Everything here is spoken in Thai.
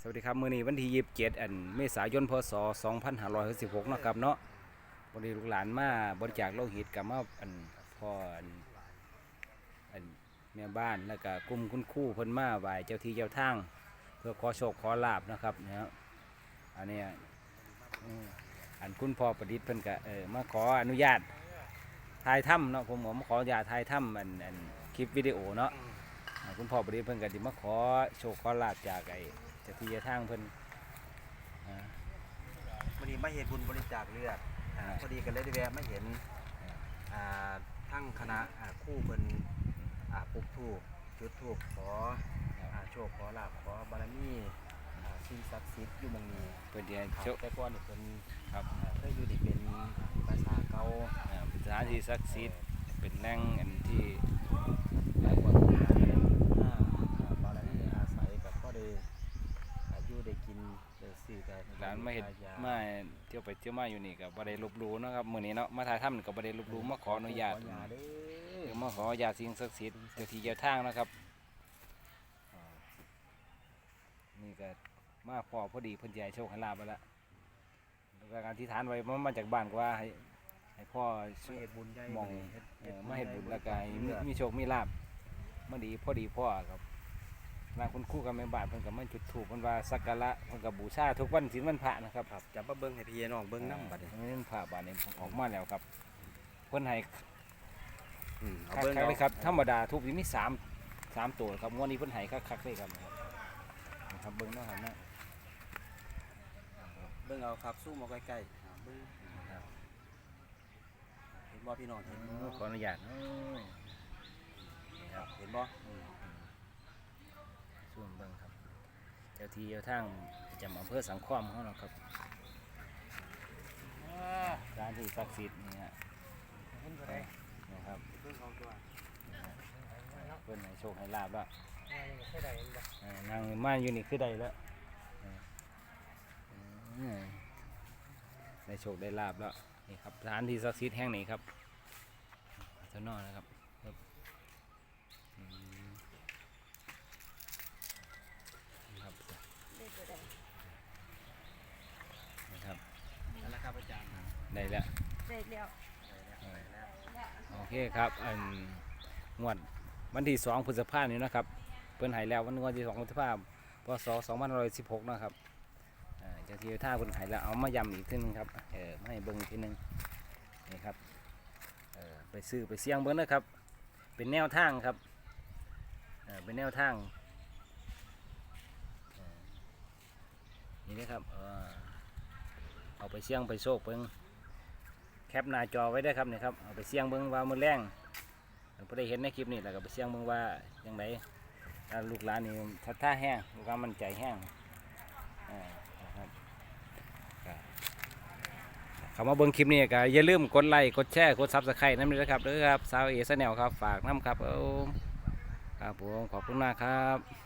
สวัสดีครับมื้อนี้วันที่27อันเมษายนพศ2566เนาะครับเนาะวันนี้ลูกหลานมาบริจาคโลหิตกับมาอันพ่ออันอันแม่บ้านแล้วก็กลุ่มคุณครูเพิ่นมาไหวเจ้าที่เจ้าทางเพื่อขอโชคขอลาบนะครับเนี่ยอันเนี้ยอันคุณพ่อประดิษฐ์เพิ่นก็เออมาขออนุญาตถ่ายถ้ำเนาะผมผมขออนุญาตถ่ายถ้ำอันอันคลิปวิดีโอเนาะคุณพ่อประดิษฐ์เพิ่นก็สิมาขอโชคขอลาบจากไอ้ จ้าที่เจ้าทางเพิ่นอ่า วันนี้มาเห็นบุญบริจาคเลือดอ่าอ่า พอดีกันเลยได้แวะมาเห็นอ่าทั้งคณะอ่าคู่เพิ่นอ่าปลุกทูบจุดทูบขออ่าโชคขอลาภขอบารมีอ่าสิ่งศักดิ์สิทธิ์อยู่หมองนี้เพิ่นเดียครับโชคแต่ก่อนนี่เพิ่นครับอ่าเคยอยู่ที่เป็นภาษาทเก่าอ่าเป็นสถานที่ศักดิ์สิทธิ์เป็นแหล่งอันที่ แล้วก็อ่าอ่าบารมีอาศัยกับก็ได้อ่าอยู่ได้กินได้ซื้อกัน หลานมาเห็นมาเที่ยวไปเที่ยวมาอยู่นี่ก็บ่ได้ลบหลู่เนาะครับมื้อนี้เนาะมาถ่ายถ้ำนี่ก็บ่ได้ลบหลู่มาขออนุญาตขออนุญาตเด้เดี๋ยวอมาขออนุญาตสิ่งศักดิ์สิทธิ์เจ้าที่เจ้าทางนะครับอ่านี่ก็มาพอพอดีเพิ่นสิให้โชคให้ลาบไปแล้วแล้วก็การที่ฐานไว้มามาจากบ้านก็ว่าให้ให้พ่อมาเฮ็ดบุญใหญ่มองเฮ็ดเอ่อมาเฮ็ดบุญแล้วก็ให้มีเลือดมีโชคมีลาบมาดีพอดีพ่อครับ นางคุณครู่กับแม่บ้านเพิ่นก็มาจุดธูปเพิ่นว่าสักการะเพิ่นก็บูชาทุกวันศีลวันพระนะครับครับจะมาเบิ่งให้พี่น้องเบิ่งน้ำบัดนี้นี้นี่พระบาดนี้ออกมาแล้วครับ เพิ่นให้อืมเอาคักเบิ่งคักเอาเลยครับธรรมดาทุบนี่มีสามสามตัวครับงวดนี้เพิ่นให้คักคักๆเลยครับนะครับเบิ่งเนาะครับเนาะเบิ่งเอาครับสู้มาใกล้ๆอ่าเบิ่งครับเห็นบ่พี่น้องเห็นขออนุญาตเอ้ยนี่ครับเห็นบ่ส่วนเบิ่งครับ เจ้าที่เจ้าทางประจำอำเภอสังขอมเขาเนาะครับสถานที่ศักดิ์สิทธิ์นี่ฮะนะครับเบิ่งเอาตัวเพิ่นให้โชคให้ลาบแล้วเออนางมาอยู่นี่คือใดแล้วเออเออได้โชคได้ลาบแล้วนี่ครับสถานที่ศักดิ์สิทธิ์แห่งนี้ครับเท่านอกนะครับครับอืมครับนะครับ นั่นแหละครับอาจารย์ ได้แล้วได้แล้วโอเคครับอันงวดวันที่สองพฤษภาคมนี้นะครับ เพิ่นใหายแล้ววันวันที่สองพฤษภาคมพศสองพันร้อยสิบหกนะครับอ่าเจ้าที่ท่าเพิ่นใหายแล้วเอามาย้ำอีกทีหนึงครับเออมาให้เบิ่งอีกทีหนึงนี่ครับเออไปซื้อไปเสี่ยงเบิ่งนะครับ เป็นแนวทางครับเออเป็นแนวทางเออนี่นะครับเออเอาไปเสี่ยงไปโชคเบิ่ง แคปหน้าจอไว้ได้ครับนี่ครับเอาไปเสี่ยงเบิ่งว่ามือแรงพอได้เห็นในคลิปนี่แล้วก็ไปเสี่ยงเบิ่งว่าอย่างไรลูกหลานนี่ทัดท่าแห้งลูกหลานมันใจแห้งครับก็เข้าเบิ่งคลิปนี้ก็อย่าลืมกดไลค์กดแชร์กดซับสไครต์นั่นเลยนะครับเด้อครับสาวเอสแนลครับฝากน้ำครับเอาครับผมขอบคุณมากครับ